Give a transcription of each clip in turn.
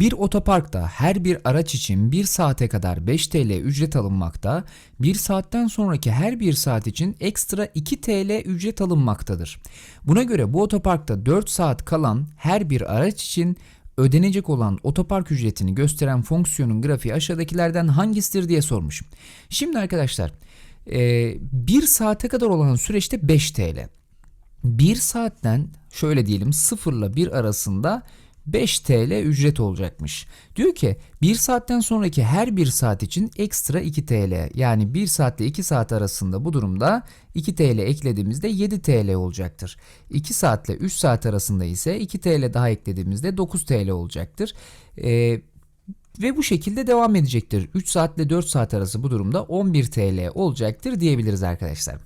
Bir otoparkta her bir araç için 1 saate kadar 5 TL ücret alınmakta, 1 saatten sonraki her 1 saat için ekstra 2 TL ücret alınmaktadır. Buna göre bu otoparkta 4 saat kalan her bir araç için ödenecek olan otopark ücretini gösteren fonksiyonun grafiği aşağıdakilerden hangisidir diye sormuş. Şimdi arkadaşlar 1 saate kadar olan süreçte 5 TL. 1 saatten şöyle diyelim 0 ile 1 arasında 5 TL ücret olacakmış. Diyor ki 1 saatten sonraki her 1 saat için ekstra 2 TL. Yani 1 saatle 2 saat arasında bu durumda 2 TL eklediğimizde 7 TL olacaktır. 2 saatle 3 saat arasında ise 2 TL daha eklediğimizde 9 TL olacaktır. Ee, ve bu şekilde devam edecektir. 3 saatle 4 saat arası bu durumda 11 TL olacaktır diyebiliriz arkadaşlar.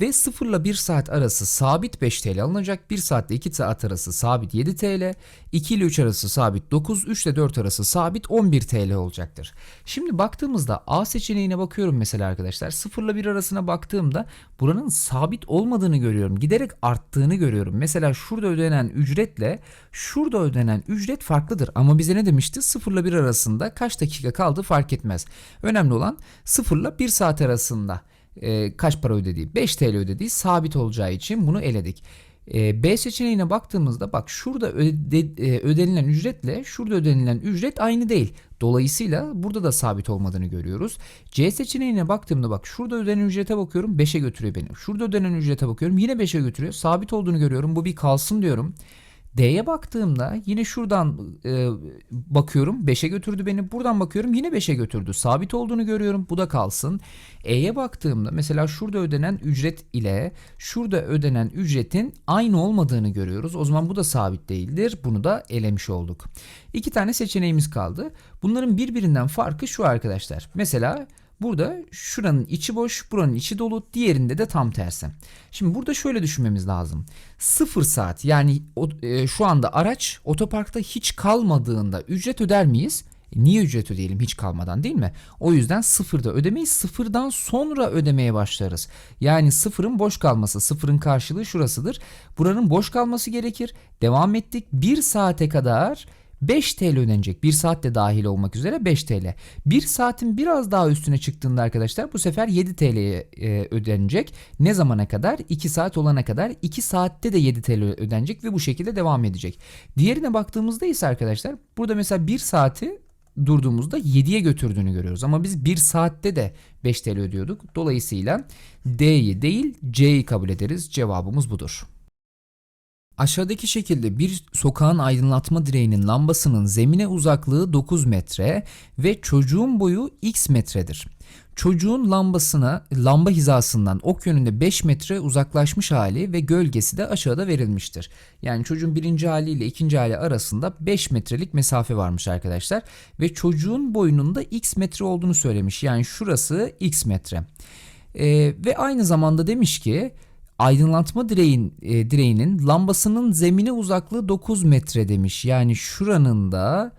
Ve 0 ile 1 saat arası sabit 5 TL alınacak. 1 saatle 2 saat arası sabit 7 TL. 2 ile 3 arası sabit 9. 3 ile 4 arası sabit 11 TL olacaktır. Şimdi baktığımızda A seçeneğine bakıyorum mesela arkadaşlar. 0 ile 1 arasına baktığımda buranın sabit olmadığını görüyorum. Giderek arttığını görüyorum. Mesela şurada ödenen ücretle şurada ödenen ücret farklıdır. Ama bize ne demişti? 0 ile 1 arasında kaç dakika kaldı fark etmez. Önemli olan 0 ile 1 saat arasında e, kaç para ödediği 5 TL ödediği sabit olacağı için bunu eledik. E, B seçeneğine baktığımızda bak şurada öde, e, ödenilen ücretle şurada ödenilen ücret aynı değil. Dolayısıyla burada da sabit olmadığını görüyoruz. C seçeneğine baktığımda bak şurada ödenen ücrete bakıyorum 5'e götürüyor beni. Şurada ödenen ücrete bakıyorum yine 5'e götürüyor. Sabit olduğunu görüyorum. Bu bir kalsın diyorum. D'ye baktığımda yine şuradan e, bakıyorum 5'e götürdü beni. Buradan bakıyorum yine 5'e götürdü. Sabit olduğunu görüyorum. Bu da kalsın. E'ye baktığımda mesela şurada ödenen ücret ile şurada ödenen ücretin aynı olmadığını görüyoruz. O zaman bu da sabit değildir. Bunu da elemiş olduk. İki tane seçeneğimiz kaldı. Bunların birbirinden farkı şu arkadaşlar. Mesela Burada şuranın içi boş, buranın içi dolu, diğerinde de tam tersi. Şimdi burada şöyle düşünmemiz lazım. 0 saat yani e, şu anda araç otoparkta hiç kalmadığında ücret öder miyiz? E, niye ücret ödeyelim hiç kalmadan değil mi? O yüzden sıfırda ödemeyi sıfırdan sonra ödemeye başlarız. Yani sıfırın boş kalması, sıfırın karşılığı şurasıdır. Buranın boş kalması gerekir. Devam ettik. 1 saate kadar 5 TL ödenecek. 1 saat de dahil olmak üzere 5 TL. 1 saatin biraz daha üstüne çıktığında arkadaşlar bu sefer 7 TL'ye e, ödenecek. Ne zamana kadar? 2 saat olana kadar. 2 saatte de 7 TL ödenecek ve bu şekilde devam edecek. Diğerine baktığımızda ise arkadaşlar burada mesela 1 saati durduğumuzda 7'ye götürdüğünü görüyoruz. Ama biz 1 saatte de 5 TL ödüyorduk. Dolayısıyla D'yi değil C'yi kabul ederiz. Cevabımız budur. Aşağıdaki şekilde bir sokağın aydınlatma direğinin lambasının zemine uzaklığı 9 metre ve çocuğun boyu x metredir. Çocuğun lambasına lamba hizasından ok yönünde 5 metre uzaklaşmış hali ve gölgesi de aşağıda verilmiştir. Yani çocuğun birinci hali ile ikinci hali arasında 5 metrelik mesafe varmış arkadaşlar. Ve çocuğun boyunun da x metre olduğunu söylemiş. Yani şurası x metre. Ee, ve aynı zamanda demiş ki aydınlatma direğin, e, direğinin lambasının zemine uzaklığı 9 metre demiş. Yani şuranın da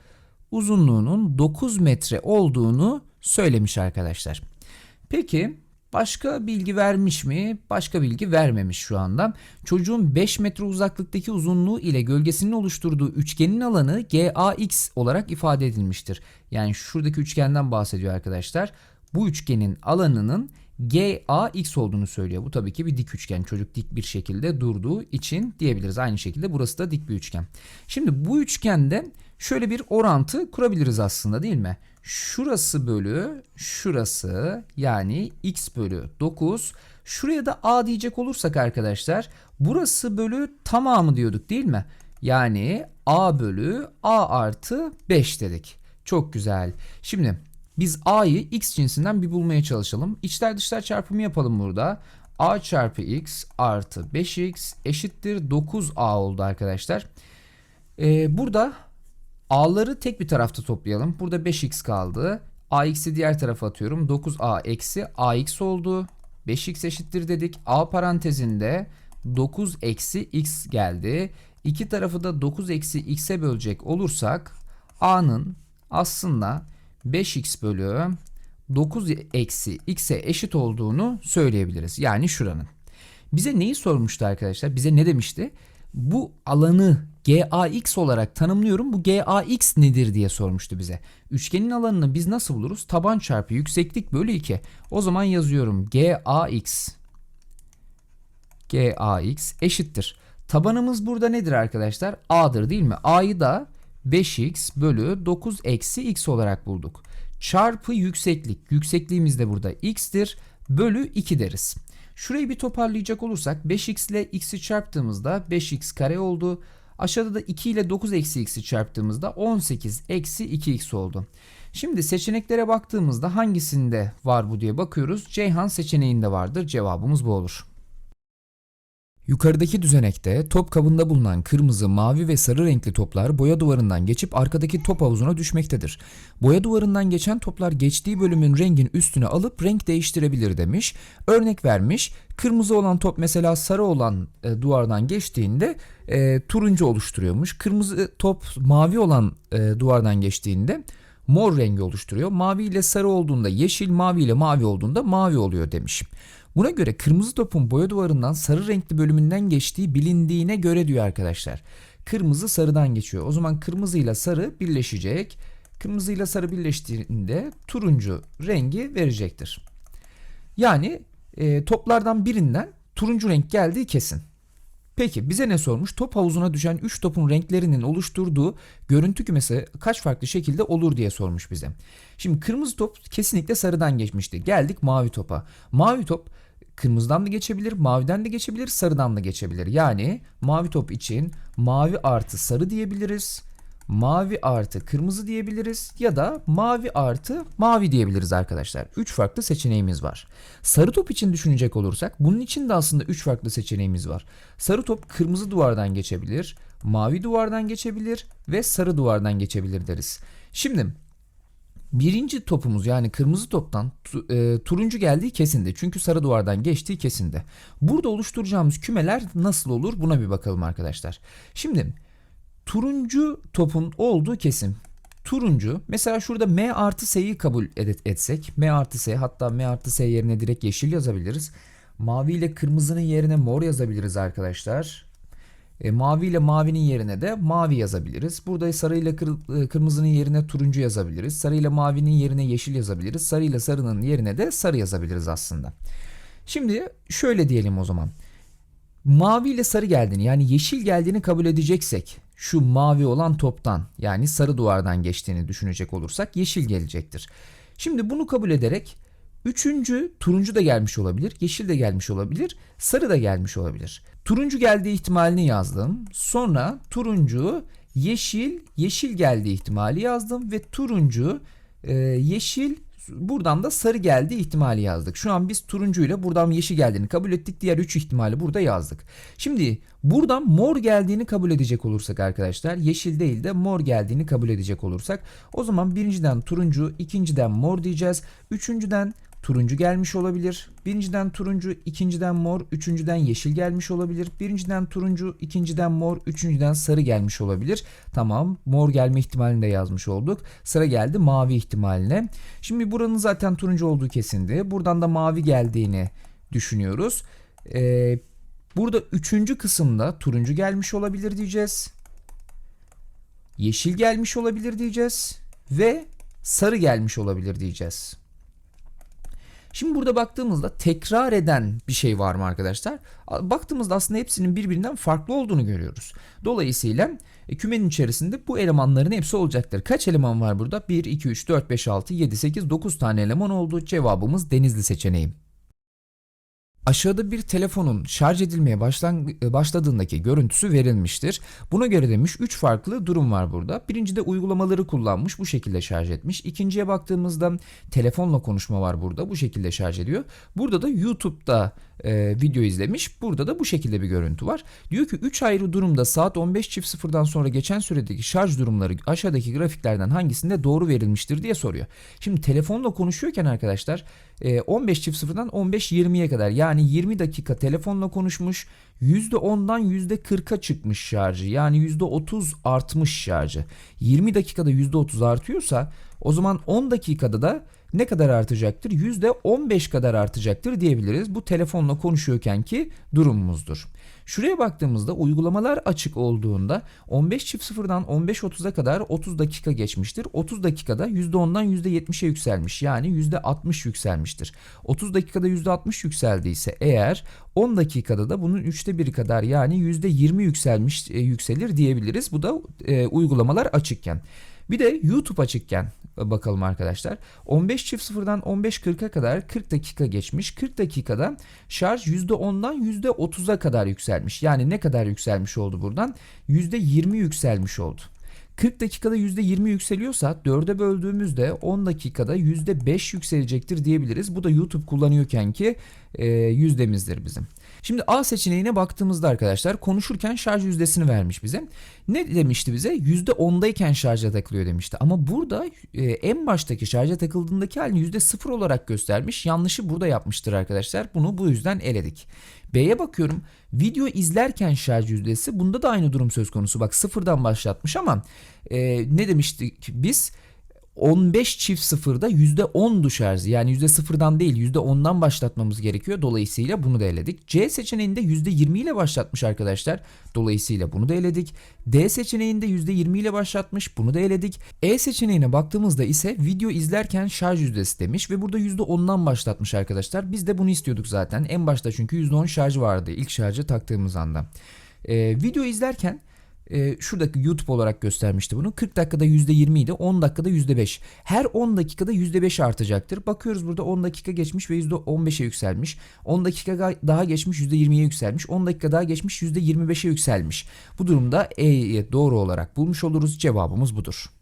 uzunluğunun 9 metre olduğunu söylemiş arkadaşlar. Peki başka bilgi vermiş mi? Başka bilgi vermemiş şu anda. Çocuğun 5 metre uzaklıktaki uzunluğu ile gölgesinin oluşturduğu üçgenin alanı GAX olarak ifade edilmiştir. Yani şuradaki üçgenden bahsediyor arkadaşlar. Bu üçgenin alanının GAX olduğunu söylüyor. Bu tabii ki bir dik üçgen. Çocuk dik bir şekilde durduğu için diyebiliriz. Aynı şekilde burası da dik bir üçgen. Şimdi bu üçgende şöyle bir orantı kurabiliriz aslında değil mi? Şurası bölü şurası yani x bölü 9. Şuraya da a diyecek olursak arkadaşlar burası bölü tamamı diyorduk değil mi? Yani a bölü a artı 5 dedik. Çok güzel. Şimdi biz a'yı x cinsinden bir bulmaya çalışalım. İçler dışlar çarpımı yapalım burada. a çarpı x artı 5x eşittir 9a oldu arkadaşlar. Ee, burada a'ları tek bir tarafta toplayalım. Burada 5x kaldı. ax'i diğer tarafa atıyorum. 9a eksi ax oldu. 5x eşittir dedik. a parantezinde 9 eksi x geldi. İki tarafı da 9 eksi x'e bölecek olursak a'nın aslında 5x bölü 9 eksi x'e eşit olduğunu söyleyebiliriz. Yani şuranın. Bize neyi sormuştu arkadaşlar? Bize ne demişti? bu alanı GAX olarak tanımlıyorum. Bu GAX nedir diye sormuştu bize. Üçgenin alanını biz nasıl buluruz? Taban çarpı yükseklik bölü 2. O zaman yazıyorum GAX. GAX eşittir. Tabanımız burada nedir arkadaşlar? A'dır değil mi? A'yı da 5x bölü 9 eksi x olarak bulduk. Çarpı yükseklik. Yüksekliğimiz de burada x'tir. Bölü 2 deriz. Şurayı bir toparlayacak olursak 5x ile x'i çarptığımızda 5x kare oldu. Aşağıda da 2 ile 9 eksi x'i çarptığımızda 18 eksi 2x oldu. Şimdi seçeneklere baktığımızda hangisinde var bu diye bakıyoruz. Ceyhan seçeneğinde vardır. Cevabımız bu olur. Yukarıdaki düzenekte top kabında bulunan kırmızı, mavi ve sarı renkli toplar boya duvarından geçip arkadaki top havuzuna düşmektedir. Boya duvarından geçen toplar geçtiği bölümün rengin üstüne alıp renk değiştirebilir demiş. Örnek vermiş. Kırmızı olan top mesela sarı olan e, duvardan geçtiğinde e, turuncu oluşturuyormuş. Kırmızı top mavi olan e, duvardan geçtiğinde mor rengi oluşturuyor. Mavi ile sarı olduğunda yeşil, mavi ile mavi olduğunda mavi oluyor demiş. Buna göre kırmızı topun boya duvarından sarı renkli bölümünden geçtiği bilindiğine göre diyor arkadaşlar. Kırmızı sarıdan geçiyor. O zaman kırmızı ile sarı birleşecek. Kırmızı ile sarı birleştiğinde turuncu rengi verecektir. Yani e, toplardan birinden turuncu renk geldiği kesin. Peki bize ne sormuş? Top havuzuna düşen 3 topun renklerinin oluşturduğu görüntü kümesi kaç farklı şekilde olur diye sormuş bize. Şimdi kırmızı top kesinlikle sarıdan geçmişti. Geldik mavi topa. Mavi top kırmızıdan da geçebilir, maviden de geçebilir, sarıdan da geçebilir. Yani mavi top için mavi artı sarı diyebiliriz. Mavi artı kırmızı diyebiliriz ya da mavi artı mavi diyebiliriz arkadaşlar. 3 farklı seçeneğimiz var. Sarı top için düşünecek olursak bunun için de aslında 3 farklı seçeneğimiz var. Sarı top kırmızı duvardan geçebilir, mavi duvardan geçebilir ve sarı duvardan geçebilir deriz. Şimdi birinci topumuz yani kırmızı toptan e, turuncu geldiği kesindi. Çünkü sarı duvardan geçtiği kesindi. Burada oluşturacağımız kümeler nasıl olur buna bir bakalım arkadaşlar. Şimdi turuncu topun olduğu kesim. Turuncu mesela şurada M artı S'yi kabul ed- etsek M artı S hatta M artı S yerine direkt yeşil yazabiliriz. Mavi ile kırmızının yerine mor yazabiliriz arkadaşlar. E, mavi ile mavinin yerine de mavi yazabiliriz. Burada sarı ile kır- e, kırmızının yerine turuncu yazabiliriz. Sarı ile mavinin yerine yeşil yazabiliriz. Sarı ile sarının yerine de sarı yazabiliriz aslında. Şimdi şöyle diyelim o zaman. Mavi ile sarı geldiğini yani yeşil geldiğini kabul edeceksek şu mavi olan toptan yani sarı duvardan geçtiğini düşünecek olursak yeşil gelecektir. Şimdi bunu kabul ederek üçüncü turuncu da gelmiş olabilir, yeşil de gelmiş olabilir, sarı da gelmiş olabilir. Turuncu geldiği ihtimalini yazdım. Sonra turuncu, yeşil, yeşil geldiği ihtimali yazdım ve turuncu, e, yeşil, buradan da sarı geldiği ihtimali yazdık. Şu an biz turuncuyla buradan yeşil geldiğini kabul ettik. Diğer 3 ihtimali burada yazdık. Şimdi buradan mor geldiğini kabul edecek olursak arkadaşlar yeşil değil de mor geldiğini kabul edecek olursak o zaman birinciden turuncu, ikinciden mor diyeceğiz. Üçüncüden turuncu gelmiş olabilir. Birinciden turuncu, ikinciden mor, üçüncüden yeşil gelmiş olabilir. Birinciden turuncu, ikinciden mor, üçüncüden sarı gelmiş olabilir. Tamam mor gelme ihtimalini de yazmış olduk. Sıra geldi mavi ihtimaline. Şimdi buranın zaten turuncu olduğu kesindi. Buradan da mavi geldiğini düşünüyoruz. Ee, burada üçüncü kısımda turuncu gelmiş olabilir diyeceğiz. Yeşil gelmiş olabilir diyeceğiz. Ve sarı gelmiş olabilir diyeceğiz. Şimdi burada baktığımızda tekrar eden bir şey var mı arkadaşlar? Baktığımızda aslında hepsinin birbirinden farklı olduğunu görüyoruz. Dolayısıyla e, kümenin içerisinde bu elemanların hepsi olacaktır. Kaç eleman var burada? 1, 2, 3, 4, 5, 6, 7, 8, 9 tane eleman oldu. Cevabımız denizli seçeneği. Aşağıda bir telefonun şarj edilmeye başlan başladığındaki görüntüsü verilmiştir. Buna göre demiş 3 farklı durum var burada. Birincide uygulamaları kullanmış bu şekilde şarj etmiş. İkinciye baktığımızda telefonla konuşma var burada bu şekilde şarj ediyor. Burada da YouTube'da e, video izlemiş. Burada da bu şekilde bir görüntü var. Diyor ki 3 ayrı durumda saat 15.00'dan sonra geçen süredeki şarj durumları aşağıdaki grafiklerden hangisinde doğru verilmiştir diye soruyor. Şimdi telefonla konuşuyorken arkadaşlar e, 15.00'dan 15.20'ye kadar yani 20 dakika telefonla konuşmuş. %10'dan %40'a çıkmış şarjı. Yani %30 artmış şarjı. 20 dakikada %30 artıyorsa o zaman 10 dakikada da ne kadar artacaktır? %15 kadar artacaktır diyebiliriz. Bu telefonla konuşuyorken ki durumumuzdur. Şuraya baktığımızda uygulamalar açık olduğunda 15 çift sıfırdan 15.30'a kadar 30 dakika geçmiştir. 30 dakikada %10'dan %70'e yükselmiş. Yani %60 yükselmiştir. 30 dakikada %60 yükseldiyse eğer 10 dakikada da bunun üçte biri kadar yani %20 yükselmiş e, yükselir diyebiliriz. Bu da e, uygulamalar açıkken. Bir de YouTube açıkken bakalım arkadaşlar. 15 çift sıfırdan 15.40'a kadar 40 dakika geçmiş. 40 dakikada şarj %10'dan %30'a kadar yükselmiş. Yani ne kadar yükselmiş oldu buradan? %20 yükselmiş oldu. 40 dakikada %20 yükseliyorsa 4'e böldüğümüzde 10 dakikada %5 yükselecektir diyebiliriz. Bu da YouTube kullanıyorken ki e, yüzdemizdir bizim. Şimdi A seçeneğine baktığımızda arkadaşlar konuşurken şarj yüzdesini vermiş bize. Ne demişti bize? %10'dayken şarja takılıyor demişti. Ama burada e, en baştaki şarja takıldığındaki halini %0 olarak göstermiş. Yanlışı burada yapmıştır arkadaşlar. Bunu bu yüzden eledik. B'ye bakıyorum. Video izlerken şarj yüzdesi bunda da aynı durum söz konusu. Bak sıfırdan başlatmış ama e, ne demiştik biz? 15 çift sıfırda %10'du şarjı. Yani %0'dan değil %10'dan başlatmamız gerekiyor. Dolayısıyla bunu da eledik. C seçeneğinde %20 ile başlatmış arkadaşlar. Dolayısıyla bunu da eledik. D seçeneğinde %20 ile başlatmış. Bunu da eledik. E seçeneğine baktığımızda ise video izlerken şarj yüzdesi demiş ve burada %10'dan başlatmış arkadaşlar. Biz de bunu istiyorduk zaten. En başta çünkü %10 şarj vardı ilk şarjı taktığımız anda. Ee, video izlerken e, şuradaki YouTube olarak göstermişti bunu. 40 dakikada %20 idi. 10 dakikada %5. Her 10 dakikada %5 artacaktır. Bakıyoruz burada 10 dakika geçmiş ve %15'e yükselmiş. 10 dakika daha geçmiş %20'ye yükselmiş. 10 dakika daha geçmiş %25'e yükselmiş. Bu durumda E'yi doğru olarak bulmuş oluruz. Cevabımız budur.